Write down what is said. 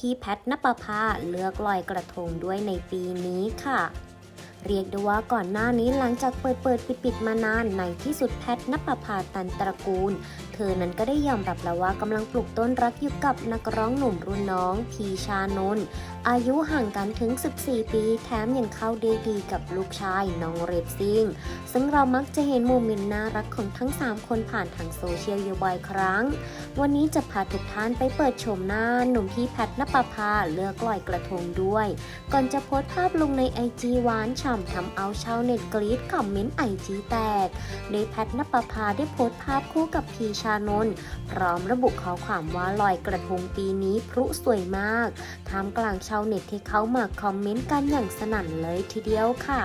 ที่แพทนปภาเลือกลอยกระทงด้วยในปีนี้ค่ะ เรียกได้ว่าก่อนหน้านี้หลังจากเปิดเปิดปิดปิดมานานในที่สุดแพทนปภาตันตระกูล อนั้นก็ได้ยอมรับแล้วว่ากำลังปลูกต้นรักอยู่กับนักร้องหนุ่มรุ่นน้อง พีชานนท์อายุห่างกันถึง 14 ปี แถมยังเข้าได้ดีกับลูกชายน้องเรดซิงซึ่งเรามักจะเห็นโมเมนต์น่ารักของทั้ง 3 คนผ่านทางโซเชียลอยู่บ่อยครั้ง วันนี้จะพาทุกท่านไปเปิดชมหน้าหนุ่มที่แพทนปภาเลือกลอยกระทงด้วย ก่อนจะโพสต์ภาพลงในไอจีหวานฉ่ำทำเอาชาวเน็ตกรี๊ดคอมเมนต์ไอจีแตกโดยแพทนปภาได้โพสต์ภาพคู่กับพีชาานนท์พร้อมระบุข้อความว่าลอยกระทงปีนี้พลุสวยมากท่ามกลางชาวเน็ตที่เขามาคอมเมนต์กันอย่างสนั่นเลยทีเดียวค่ะ